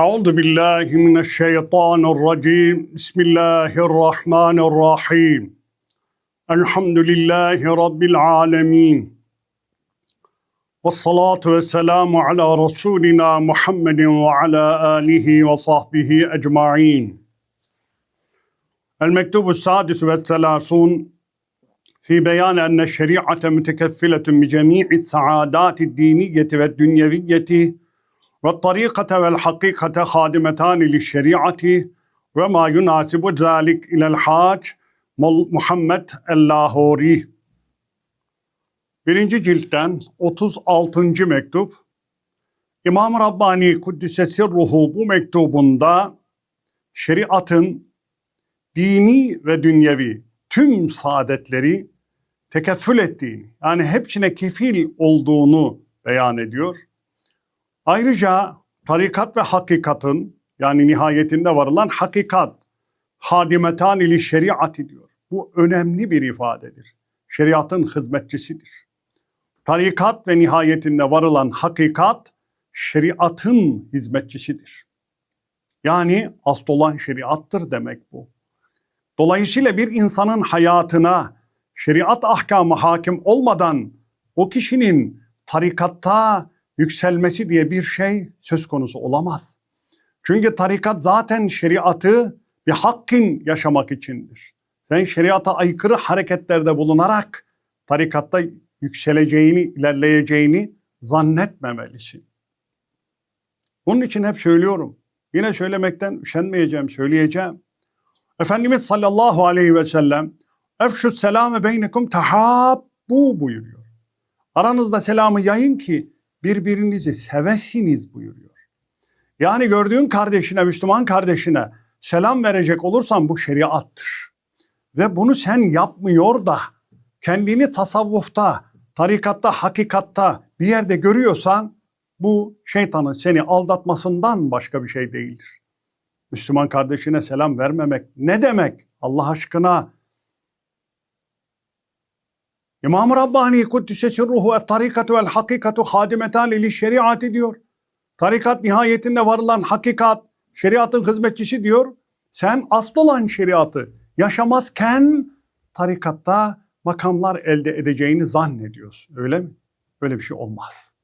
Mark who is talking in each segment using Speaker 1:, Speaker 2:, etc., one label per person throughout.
Speaker 1: أعوذ بالله من الشيطان الرجيم. بسم الله الرحمن الرحيم. الحمد لله رب العالمين. والصلاة والسلام على رسولنا محمد وعلى آله وصحبه أجمعين. المكتوب السادس والثلاثون في بيان أن الشريعة متكفلة بجميع السعادات الدينية والدنيوية ve tarikate vel hakikate hadimetani li şeriati ve ma yunasibu zalik ilel hac Muhammed el-Lahori. Birinci ciltten 36. mektup. İmam Rabbani Kuddisesi Ruhu bu mektubunda şeriatın dini ve dünyevi tüm saadetleri tekeffül ettiğini yani hepsine kefil olduğunu beyan ediyor. Ayrıca tarikat ve hakikatın yani nihayetinde varılan hakikat hadimetan ili şeriatı diyor. Bu önemli bir ifadedir. Şeriatın hizmetçisidir. Tarikat ve nihayetinde varılan hakikat şeriatın hizmetçisidir. Yani asıl olan şeriattır demek bu. Dolayısıyla bir insanın hayatına şeriat ahkamı hakim olmadan o kişinin tarikatta yükselmesi diye bir şey söz konusu olamaz. Çünkü tarikat zaten şeriatı bir hakkın yaşamak içindir. Sen şeriata aykırı hareketlerde bulunarak tarikatta yükseleceğini, ilerleyeceğini zannetmemelisin. Bunun için hep söylüyorum. Yine söylemekten üşenmeyeceğim, söyleyeceğim. Efendimiz sallallahu aleyhi ve sellem Efşü selame beynekum tahabbu buyuruyor. Aranızda selamı yayın ki birbirinizi sevesiniz buyuruyor. Yani gördüğün kardeşine, Müslüman kardeşine selam verecek olursan bu şeriattır. Ve bunu sen yapmıyor da kendini tasavvufta, tarikatta, hakikatta bir yerde görüyorsan bu şeytanın seni aldatmasından başka bir şey değildir. Müslüman kardeşine selam vermemek ne demek? Allah aşkına İmam-ı Rabbani Kuddise ruhu et tarikatu vel hakikatu hadimetan li şeriatı diyor. Tarikat nihayetinde varılan hakikat, şeriatın hizmetçisi diyor. Sen asıl olan şeriatı yaşamazken tarikatta makamlar elde edeceğini zannediyorsun. Öyle mi? Öyle bir şey olmaz.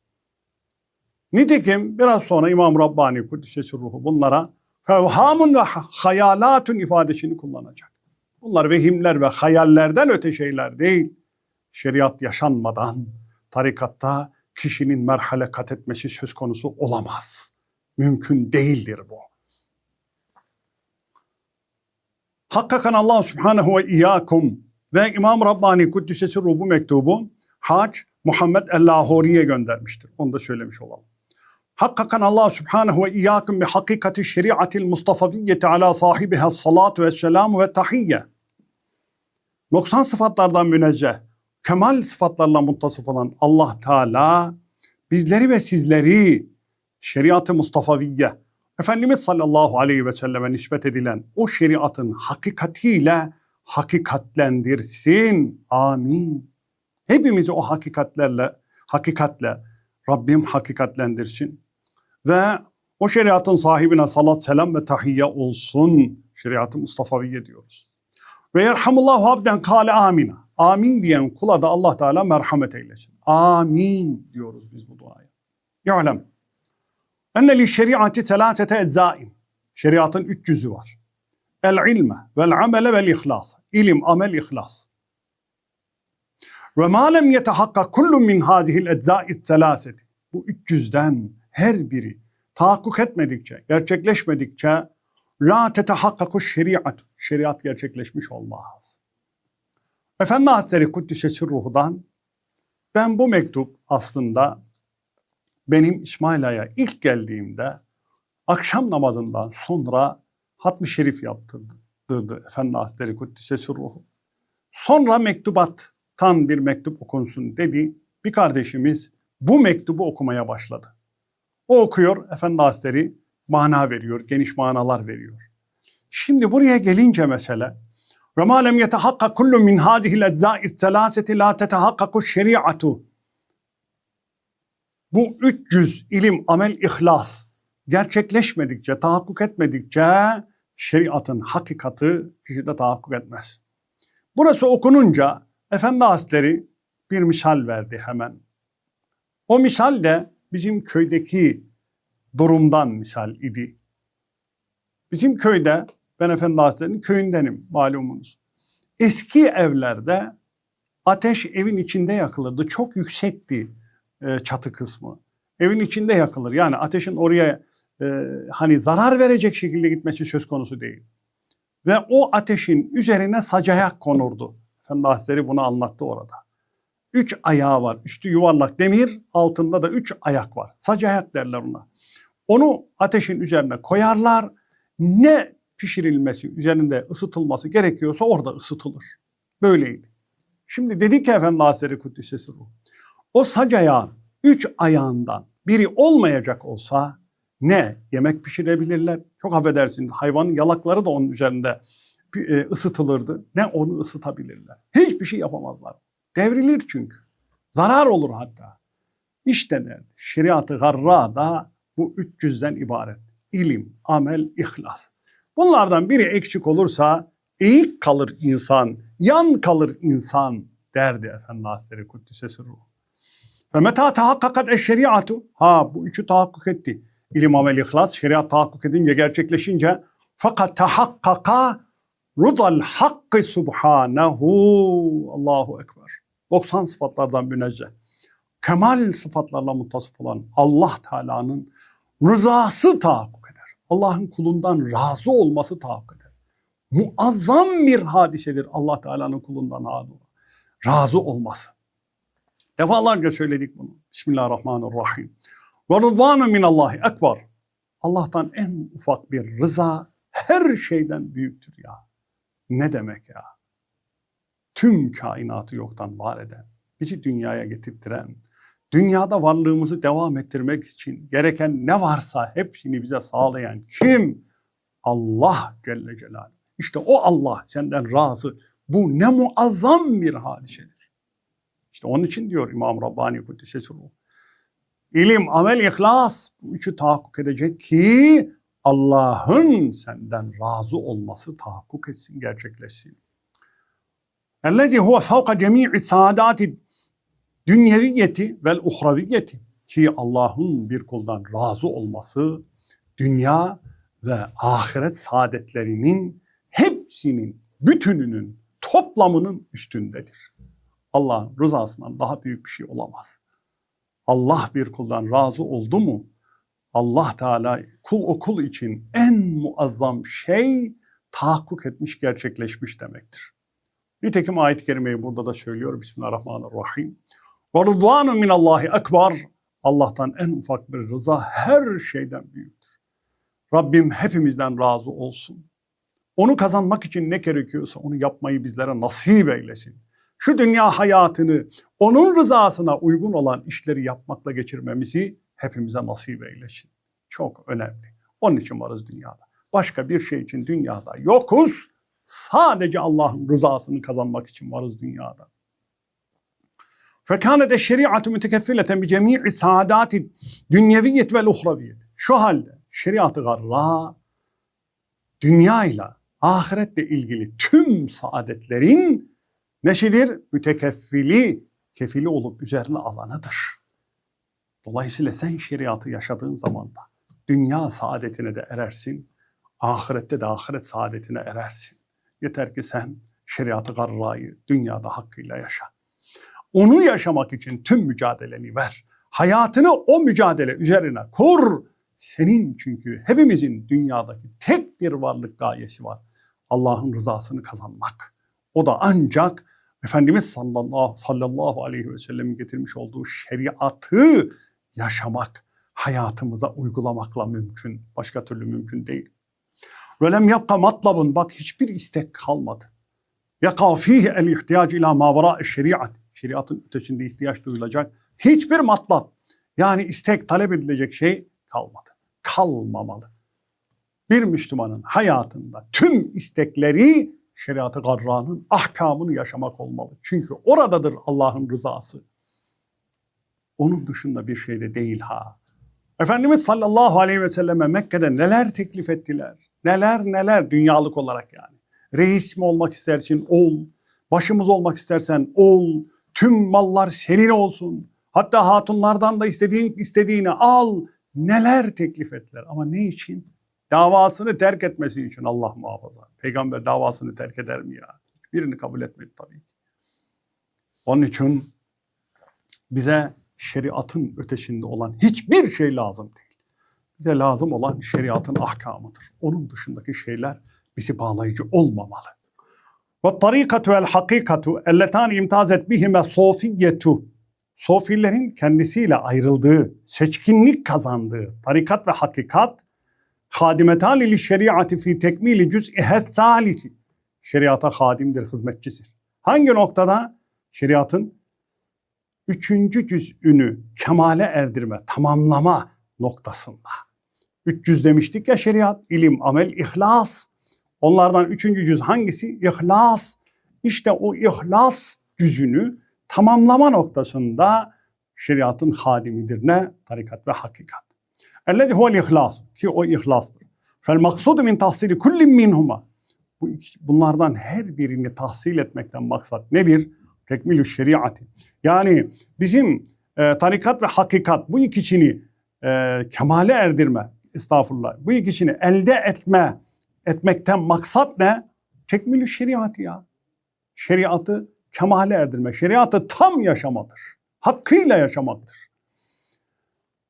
Speaker 1: Nitekim biraz sonra İmam Rabbani Kuddisesi ruhu bunlara fevhamun ve hayalatun ifadesini kullanacak. Bunlar vehimler ve hayallerden öte şeyler değil. Şeriat yaşanmadan tarikatta kişinin merhale kat etmesi söz konusu olamaz. Mümkün değildir bu. Hakikaten Allah Subhanahu ve İyyakum ve İmam Rabbani Kuddisesi Ruhu bu mektubu Hac Muhammed El-Lahori'ye göndermiştir. Onu da söylemiş olalım. Hakikaten Allah Subhanahu ve İyyakum bi hakikati şeriatil Mustafaviyyeti ala sahibiha salatu ve selamu ve tahiyye. Noksan sıfatlardan münezzeh, kemal sıfatlarla muttasıf olan Allah Teala bizleri ve sizleri şeriatı Mustafaviyye, Efendimiz sallallahu aleyhi ve selleme nispet edilen o şeriatın hakikatiyle hakikatlendirsin. Amin. Hepimizi o hakikatlerle, hakikatle Rabbim hakikatlendirsin. Ve o şeriatın sahibine salat, selam ve tahiyye olsun. Şeriatı Mustafaviyye diyoruz. Ve yerhamullahu abden kâle amina. Amin diyen kula da Allah Teala merhamet eylesin. Amin diyoruz biz bu duaya. Ya'lem. Enne li şeriatı selatete eczain. Şeriatın üç yüzü var. El ilme vel amele vel ihlas. İlim, amel, ihlas. Ve ma lem yetehakka kullu min hazihil eczai selaseti. Bu üç yüzden her biri tahakkuk etmedikçe, gerçekleşmedikçe la tetehakkaku şeriat. Şeriat gerçekleşmiş olmaz. Efendi Hazretleri Kuddisesi Ruhu'dan ben bu mektup aslında benim İsmaila'ya ilk geldiğimde akşam namazından sonra hatmi şerif yaptırdı Efendi Hazretleri Kuddisesi Ruhu. Sonra mektubattan bir mektup okunsun dedi. Bir kardeşimiz bu mektubu okumaya başladı. O okuyor, Efendi Hazretleri mana veriyor, geniş manalar veriyor. Şimdi buraya gelince mesele ve ma lem yetehakka kullu min hadihi ecza'i selaseti la tetehakkaku şeriatu. Bu 300 ilim, amel, ihlas gerçekleşmedikçe, tahakkuk etmedikçe şeriatın hakikati kişide tahakkuk etmez. Burası okununca Efendi Hazretleri bir misal verdi hemen. O misal de bizim köydeki durumdan misal idi. Bizim köyde, ben Efendi Hazretleri'nin köyündenim malumunuz. Eski evlerde ateş evin içinde yakılırdı. Çok yüksekti e, çatı kısmı. Evin içinde yakılır. Yani ateşin oraya e, hani zarar verecek şekilde gitmesi söz konusu değil. Ve o ateşin üzerine sacayak konurdu. Efendi Hazretleri bunu anlattı orada. Üç ayağı var. Üstü yuvarlak demir, altında da üç ayak var. Sacayak derler ona. Onu ateşin üzerine koyarlar. Ne pişirilmesi, üzerinde ısıtılması gerekiyorsa orada ısıtılır. Böyleydi. Şimdi dedi ki Efendi Hazretleri Kuddisesi Ruh. O sacayağın üç ayağından biri olmayacak olsa ne yemek pişirebilirler. Çok affedersiniz hayvanın yalakları da onun üzerinde e, ısıtılırdı. Ne onu ısıtabilirler. Hiçbir şey yapamazlar. Devrilir çünkü. Zarar olur hatta. İşte derdi. Şeriatı garra da bu üç cüzden ibaret. İlim, amel, ihlas. Bunlardan biri eksik olursa eğik kalır insan, yan kalır insan derdi Efendi Hazretleri Kuddisesi Ruh. Ve meta tahakkakat eşşeriatü. Ha bu üçü tahakkuk etti. İlim, amel, ihlas, şeriat tahakkuk edince, gerçekleşince fakat tahakkaka rudal hakkı subhanehu. Allahu Ekber. 90 sıfatlardan münezzeh. Kemal sıfatlarla muttasıf olan Allah Teala'nın rızası tahakkuk. Allah'ın kulundan razı olması tahakkuk eder. Muazzam bir hadisedir Allah Teala'nın kulundan razı olması. Defalarca söyledik bunu. Bismillahirrahmanirrahim. Ve rıdvanu minallahi ekber. Allah'tan en ufak bir rıza her şeyden büyüktür ya. Ne demek ya? Tüm kainatı yoktan var eden, bizi dünyaya getirtiren, dünyada varlığımızı devam ettirmek için gereken ne varsa hepsini bize sağlayan kim? Allah Celle Celaluhu. İşte o Allah senden razı. Bu ne muazzam bir hadisedir. İşte onun için diyor İmam Rabbani Kuddisesi Ruh. İlim, amel, ihlas bu üçü tahakkuk edecek ki Allah'ın senden razı olması tahakkuk etsin, gerçekleşsin. Ellezi huve fevka cemi'i saadati dünyeviyeti vel uhraviyeti ki Allah'ın bir kuldan razı olması dünya ve ahiret saadetlerinin hepsinin, bütününün, toplamının üstündedir. Allah'ın rızasından daha büyük bir şey olamaz. Allah bir kuldan razı oldu mu? Allah Teala kul o kul için en muazzam şey tahakkuk etmiş, gerçekleşmiş demektir. Nitekim ayet-i kerimeyi burada da söylüyor. Bismillahirrahmanirrahim. Ve rıdvanu minallahi ekber. Allah'tan en ufak bir rıza her şeyden büyüktür. Rabbim hepimizden razı olsun. Onu kazanmak için ne gerekiyorsa onu yapmayı bizlere nasip eylesin. Şu dünya hayatını onun rızasına uygun olan işleri yapmakla geçirmemizi hepimize nasip eylesin. Çok önemli. Onun için varız dünyada. Başka bir şey için dünyada yokuz. Sadece Allah'ın rızasını kazanmak için varız dünyada. فَكَانَتَ الشَّرِيعَةُ مُتَكَفِّلَةً بِجَمِيعِ سَعَدَاتِ dünyeviyet ve uhraviyet. Şu halde şeriatı garra dünyayla, ahiretle ilgili tüm saadetlerin neşidir? Mütekeffili, kefili olup üzerine alanıdır. Dolayısıyla sen şeriatı yaşadığın zaman da dünya saadetine de erersin, ahirette de ahiret saadetine erersin. Yeter ki sen şeriatı garrayı dünyada hakkıyla yaşa. Onu yaşamak için tüm mücadeleni ver. Hayatını o mücadele üzerine kur. Senin çünkü hepimizin dünyadaki tek bir varlık gayesi var. Allah'ın rızasını kazanmak. O da ancak Efendimiz sallallahu, sallallahu aleyhi ve sellem'in getirmiş olduğu şeriatı yaşamak, hayatımıza uygulamakla mümkün. Başka türlü mümkün değil. Velem yapka matlabın bak hiçbir istek kalmadı. Yaka fihi el ihtiyac ila mavara şeriat. Şeriatın ötesinde ihtiyaç duyulacak hiçbir matlab yani istek talep edilecek şey kalmadı. Kalmamalı. Bir Müslümanın hayatında tüm istekleri şeriatı garranın ahkamını yaşamak olmalı. Çünkü oradadır Allah'ın rızası. Onun dışında bir şey de değil ha. Efendimiz sallallahu aleyhi ve selleme Mekke'de neler teklif ettiler? Neler neler dünyalık olarak yani. Reis mi olmak istersin? Ol. Başımız olmak istersen ol. Tüm mallar senin olsun. Hatta hatunlardan da istediğin istediğini al. Neler teklif ettiler ama ne için? Davasını terk etmesi için Allah muhafaza. Peygamber davasını terk eder mi ya? Birini kabul etmedi tabii ki. Onun için bize şeriatın ötesinde olan hiçbir şey lazım değil. Bize lazım olan şeriatın ahkamıdır. Onun dışındaki şeyler bizi bağlayıcı olmamalı. Ve tarikatu vel hakikatu elletani imtazet bihime sofiyetu. Sofilerin kendisiyle ayrıldığı, seçkinlik kazandığı tarikat ve hakikat hadimetan li şeriatı fi tekmili cüz'ihe salisi. Şeriata hadimdir, hizmetçisidir. Hangi noktada? Şeriatın üçüncü cüz'ünü kemale erdirme, tamamlama noktasında. Üç cüz demiştik ya şeriat, ilim, amel, ihlas. Onlardan üçüncü cüz hangisi? İhlas. İşte o ihlas cüzünü tamamlama noktasında şeriatın hadimidir ne? Tarikat ve hakikat. Ellezi huvel ihlas ki o ihlastır. Fel maksudu min tahsili kullin minhuma. Bu bunlardan her birini tahsil etmekten maksat nedir? Tekmilü şeriatı. Yani bizim e, tarikat ve hakikat bu ikisini e, kemale erdirme, estağfurullah, bu ikisini elde etme, etmekten maksat ne? Tekmilü şeriatı ya. Şeriatı kemale erdirme, şeriatı tam yaşamadır. Hakkıyla yaşamaktır.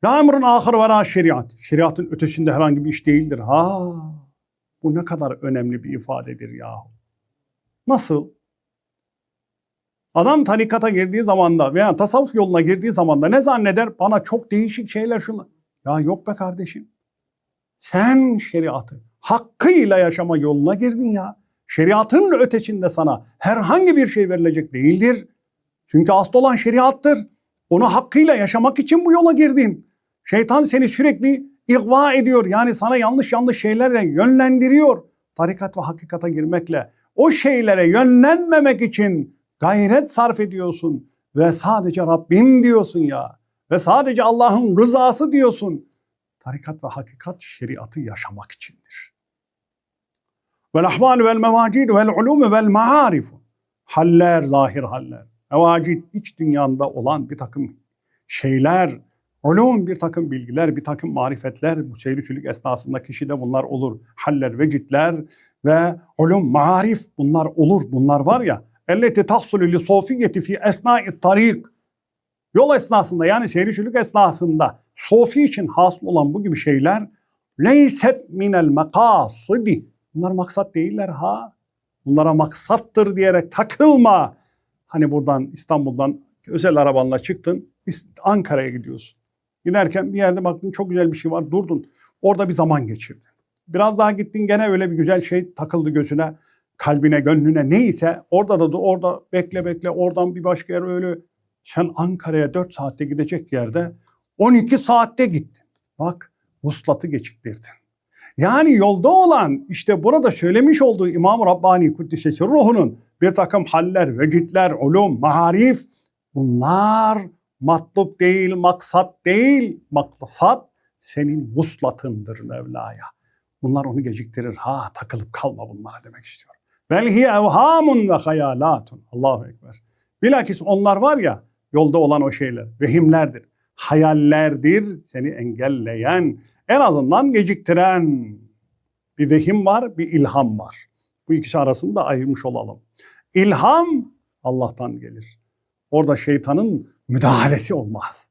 Speaker 1: La emrun ahir ve la şeriat. Şeriatın ötesinde herhangi bir iş değildir. Ha, bu ne kadar önemli bir ifadedir yahu. Nasıl? Adam tarikata girdiği zamanda veya tasavvuf yoluna girdiği zamanda ne zanneder? Bana çok değişik şeyler şunlar. Ya yok be kardeşim. Sen şeriatı hakkıyla yaşama yoluna girdin ya. Şeriatın ötesinde sana herhangi bir şey verilecek değildir. Çünkü asıl olan şeriattır. Onu hakkıyla yaşamak için bu yola girdin. Şeytan seni sürekli ihva ediyor. Yani sana yanlış yanlış şeylerle yönlendiriyor. Tarikat ve hakikata girmekle o şeylere yönlenmemek için gayret sarf ediyorsun. Ve sadece Rabbim diyorsun ya. Ve sadece Allah'ın rızası diyorsun. Tarikat ve hakikat şeriatı yaşamak içindir. Vel ahval vel mevacid vel ulum vel maarif. Haller, zahir haller. Mevacid iç dünyanda olan bir takım şeyler, ulum bir takım bilgiler, bir takım marifetler bu seyircilik esnasında kişide bunlar olur. Haller, vecitler ve ulum, marif bunlar olur. Bunlar var ya. Elleti tahsulü li sofiyeti fi esnai tarik. Yol esnasında yani seyircilik esnasında sofi için hasıl olan bu gibi şeyler leyset minel mekasidi. Bunlar maksat değiller ha. Bunlara maksattır diyerek takılma. Hani buradan İstanbul'dan özel arabanla çıktın Ankara'ya gidiyorsun. Giderken bir yerde baktın çok güzel bir şey var durdun. Orada bir zaman geçirdin. Biraz daha gittin gene öyle bir güzel şey takıldı gözüne, kalbine, gönlüne neyse orada da orada bekle bekle oradan bir başka yer öyle. Sen Ankara'ya 4 saatte gidecek yerde 12 saatte gittin. Bak vuslatı geciktirdin. Yani yolda olan işte burada söylemiş olduğu İmam-ı Rabbani Kuddisesi ruhunun bir takım haller, vecitler, ulum, maharif bunlar matlub değil, maksat değil. Maksat senin vuslatındır Mevla'ya. Bunlar onu geciktirir. Ha takılıp kalma bunlara demek istiyor. Belhi evhamun ve hayalatun. Allahu Ekber. Bilakis onlar var ya yolda olan o şeyler vehimlerdir. Hayallerdir seni engelleyen, en azından geciktiren bir vehim var, bir ilham var. Bu ikisi arasında ayırmış olalım. İlham Allah'tan gelir. Orada şeytanın müdahalesi olmaz.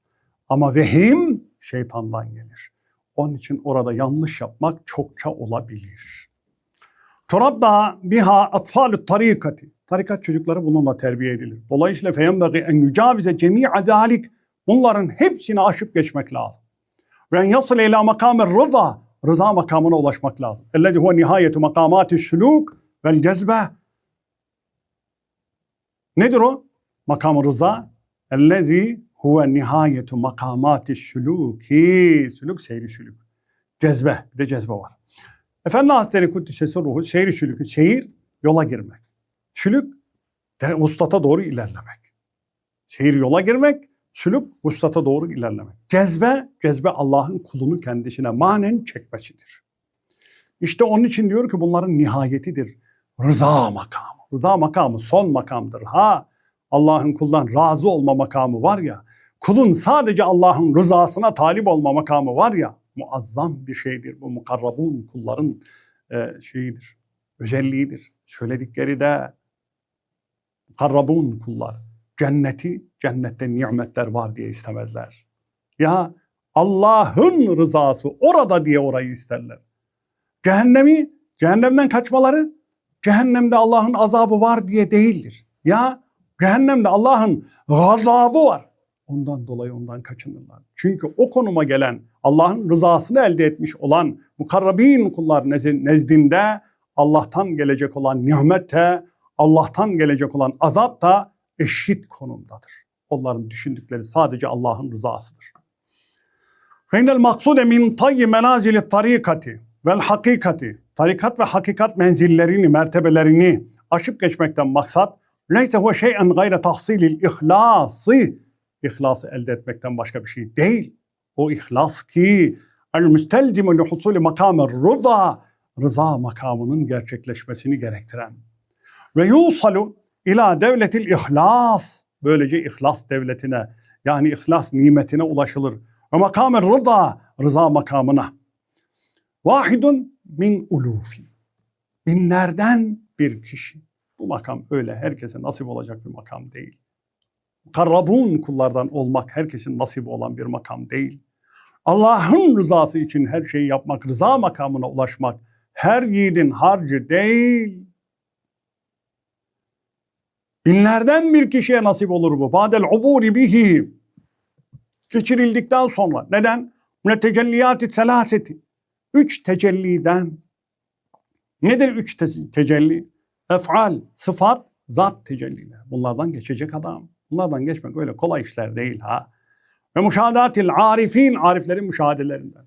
Speaker 1: Ama vehim şeytandan gelir. Onun için orada yanlış yapmak çokça olabilir. Turabba biha atfalu tarikati. Tarikat çocukları bununla terbiye edilir. Dolayısıyla feyenbagi en yücavize cemi'a zalik. Bunların hepsini aşıp geçmek lazım. Ve yasıl ila makamı rıza. Rıza makamına ulaşmak lazım. Ellezi huve nihayetu makamati süluk vel cezbe. Nedir o? Makamı rıza. Ellezi huve nihayetu makamati sülûki. Sülük seyri sülük. Cezbe. Bir de cezbe var. Efendi Hazretleri Kuddisesi ruhu seyri sülükü. Seyir yola girmek. Sülük de ustata doğru ilerlemek. Seyir yola girmek, Sülük vuslata doğru ilerlemek. Cezbe, cezbe Allah'ın kulunu kendisine manen çekmesidir. İşte onun için diyor ki bunların nihayetidir. Rıza makamı. Rıza makamı son makamdır. Ha Allah'ın kuldan razı olma makamı var ya, kulun sadece Allah'ın rızasına talip olma makamı var ya, muazzam bir şeydir. Bu mukarrabun kulların e, şeyidir, özelliğidir. Söyledikleri de mukarrabun kullar. Cenneti, cennette nimetler var diye istemezler. Ya Allah'ın rızası orada diye orayı isterler. Cehennemi, cehennemden kaçmaları, cehennemde Allah'ın azabı var diye değildir. Ya cehennemde Allah'ın gazabı var. Ondan dolayı ondan kaçınırlar. Çünkü o konuma gelen Allah'ın rızasını elde etmiş olan mukarrabin kullar nezdinde Allah'tan gelecek olan nimet Allah'tan gelecek olan azap da eşit konumdadır. Onların düşündükleri sadece Allah'ın rızasıdır. Feynel maksude min tayyi menazili tarikati vel hakikati. Tarikat ve hakikat menzillerini, mertebelerini aşıp geçmekten maksat neyse huve şey'en gayre tahsilil ihlası. İhlası elde etmekten başka bir şey değil. O ihlas ki el müstelcimu li husuli makamı rıza rıza makamının gerçekleşmesini gerektiren ve yusalu ila devletil ihlas. Böylece ihlas devletine yani ihlas nimetine ulaşılır. Ve makamı rıza rıza makamına. Vahidun min ulufi binlerden bir kişi. Bu makam öyle. Herkese nasip olacak bir makam değil. Karrabun kullardan olmak herkesin nasibi olan bir makam değil. Allah'ın rızası için her şeyi yapmak, rıza makamına ulaşmak her yiğidin harcı değil. Binlerden bir kişiye nasip olur bu. Badel uburi bihi. Geçirildikten sonra. Neden? Ne tecelliyati selaseti. Üç tecelliden. Nedir üç te- tecelli? Ef'al, sıfat, zat tecelliler. Bunlardan geçecek adam. Bunlardan geçmek öyle kolay işler değil ha. Ve müşahadatil arifin, ariflerin müşahadelerinden.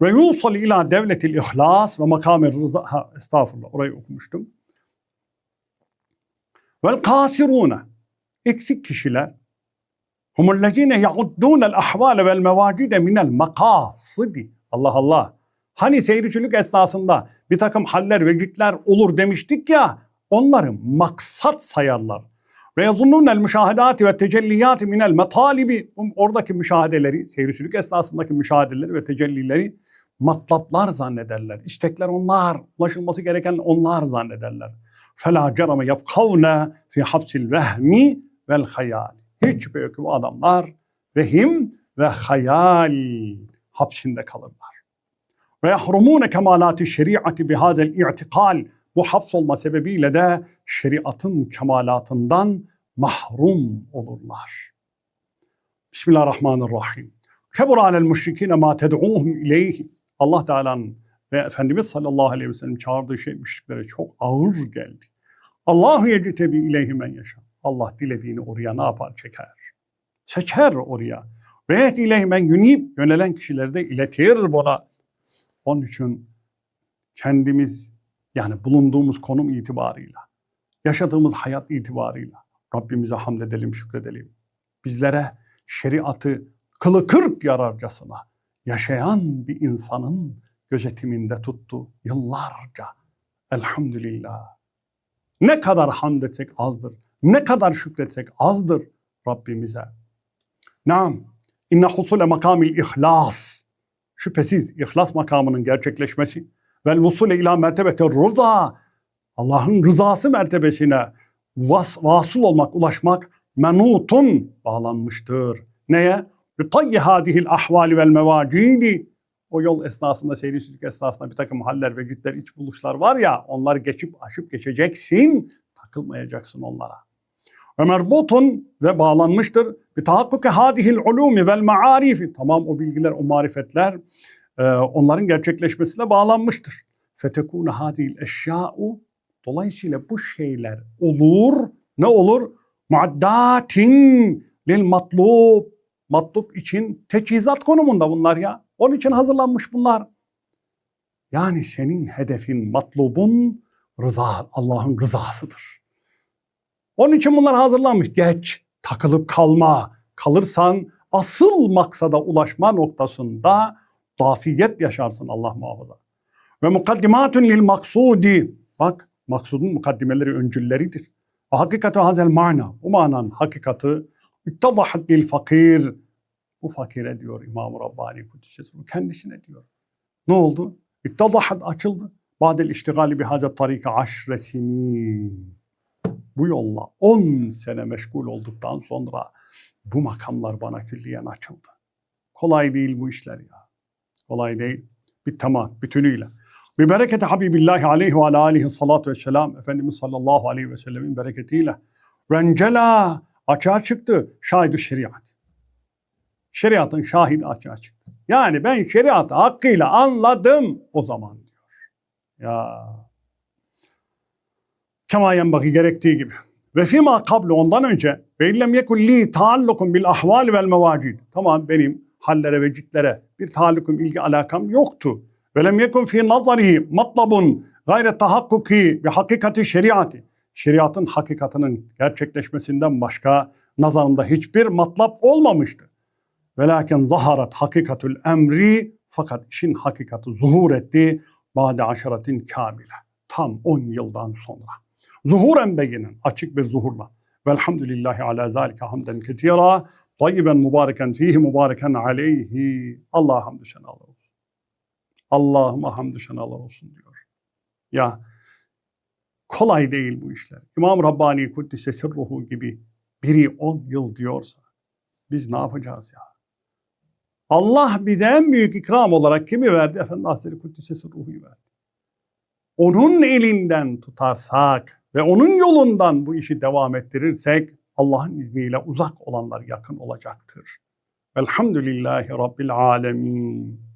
Speaker 1: Ve yusal ila devletil ihlas ve makamir rıza. Ha, estağfurullah orayı okumuştum. Vel kasirune, eksik kişiler. Humullezine ya'uddûnel ahvale vel mevacide minel makasidi. Allah Allah. Hani seyircilik esnasında bir takım haller ve gütler olur demiştik ya, onları maksat sayarlar. Ve yazunnunel müşahedati ve tecelliyati minel metalibi. Oradaki müşahedeleri, seyircilik esnasındaki müşahedeleri ve tecellileri matlaplar zannederler. İstekler onlar, ulaşılması gereken onlar zannederler. فَلَا جَرَمَ يَبْقَوْنَ fi hapsil vehmi vel hayal. Hiç şüphe yok ki bu adamlar vehim ve hayal hapsinde kalırlar. Ve yahrumune kemalati şeriatı bihazel i'tikal. Bu haps olma sebebiyle de şeriatın kemalatından mahrum olurlar. Bismillahirrahmanirrahim. Kebur alel müşrikine ma ted'uhum ileyhi. Allah Teala'nın ve Efendimiz sallallahu aleyhi ve sellem çağırdığı şey müşriklere çok ağır geldi. Allahu yectebi ileyhi men yaşa. Allah dilediğini oraya ne yapar? Çeker. Seçer oraya. Ve yehdi ileyhi men yunib. Yönelen kişileri de iletir buna. Onun için kendimiz yani bulunduğumuz konum itibarıyla, yaşadığımız hayat itibarıyla Rabbimize hamd edelim, şükredelim. Bizlere şeriatı kılı kırk yararcasına yaşayan bir insanın gözetiminde tuttu yıllarca. Elhamdülillah. Ne kadar hamd etsek azdır. Ne kadar şükretsek azdır Rabbimize. Nam. İnne husule makamil ihlas. Şüphesiz ihlas makamının gerçekleşmesi vel vusule ila mertebete rıza. Allah'ın rızası mertebesine vas, vasıl olmak, ulaşmak menutun bağlanmıştır. Neye? Bitayyi hadihil ahvali vel mevacidi. O yol esnasında, seyri sülük esnasında bir takım haller ve gütler, iç buluşlar var ya, onları geçip aşıp geçeceksin, takılmayacaksın onlara. Ve merbutun ve bağlanmıştır. Bir tahakkuke hadihil ulumi vel maarifi. Tamam o bilgiler, o marifetler e, onların gerçekleşmesine bağlanmıştır. Fetekûne hadihil eşya'u Dolayısıyla bu şeyler olur. Ne olur? Muaddatin lil matlub. Matlub için teçhizat konumunda bunlar ya. Onun için hazırlanmış bunlar. Yani senin hedefin, matlubun rıza, Allah'ın rızasıdır. Onun için bunlar hazırlanmış. Geç, takılıp kalma, kalırsan asıl maksada ulaşma noktasında dafiyet yaşarsın Allah muhafaza. Ve mukaddimatun lil maksudi. Bak maksudun mukaddimeleri öncülleridir. Ve hakikatu hazel mana. Bu mananın hakikati ittadahat lil fakir. Bu fakire diyor İmam-ı Rabbani Kudüs'e. Kendisine diyor. Ne oldu? İttadahat açıldı. Badel iştigali bi hazet tarika aşre sinin. Bu yolla 10 sene meşgul olduktan sonra bu makamlar bana külliyen açıldı. Kolay değil bu işler ya. Kolay değil. Bir tamam bütünüyle. Bir bereketi Habibillahi aleyhi ve ala salatu ve selam. Efendimiz sallallahu aleyhi ve sellemin bereketiyle. Rencela açığa çıktı. Şahidü şeriat. Şeriatın şahidi açığa çıktı. Yani ben şeriatı hakkıyla anladım o zaman diyor. Ya kema yenbagi gerektiği gibi. Ve fîmâ kablu ondan önce ve illem yekun li taallukum bil ahval vel mevacid. Tamam benim hallere ve citlere bir taallukum ilgi alakam yoktu. Ve lem yekun fi nazarihi matlabun gayre tahakkuki bi hakikati şeriatı. Şeriatın hakikatının gerçekleşmesinden başka nazarımda hiçbir matlap olmamıştı. Velakin zaharat hakikatül emri fakat işin hakikati zuhur etti. Bade aşaratin kamile. Tam 10 yıldan sonra. Zuhuren beyinin açık bir zuhurla. Velhamdülillahi ala zalike hamden ketira. Tayyiben mübareken fihi mübareken aleyhi. Allah'a hamdü senalar olsun. Allah'ıma hamdü senalar olsun diyor. Ya kolay değil bu işler. İmam Rabbani Kuddise Sirruhu gibi biri 10 yıl diyorsa biz ne yapacağız ya? Allah bize en büyük ikram olarak kimi verdi? Efendi Hazretleri Kuddise Sirruhu'yu verdi. Onun elinden tutarsak ve onun yolundan bu işi devam ettirirsek Allah'ın izniyle uzak olanlar yakın olacaktır. Velhamdülillahi Rabbil Alemin.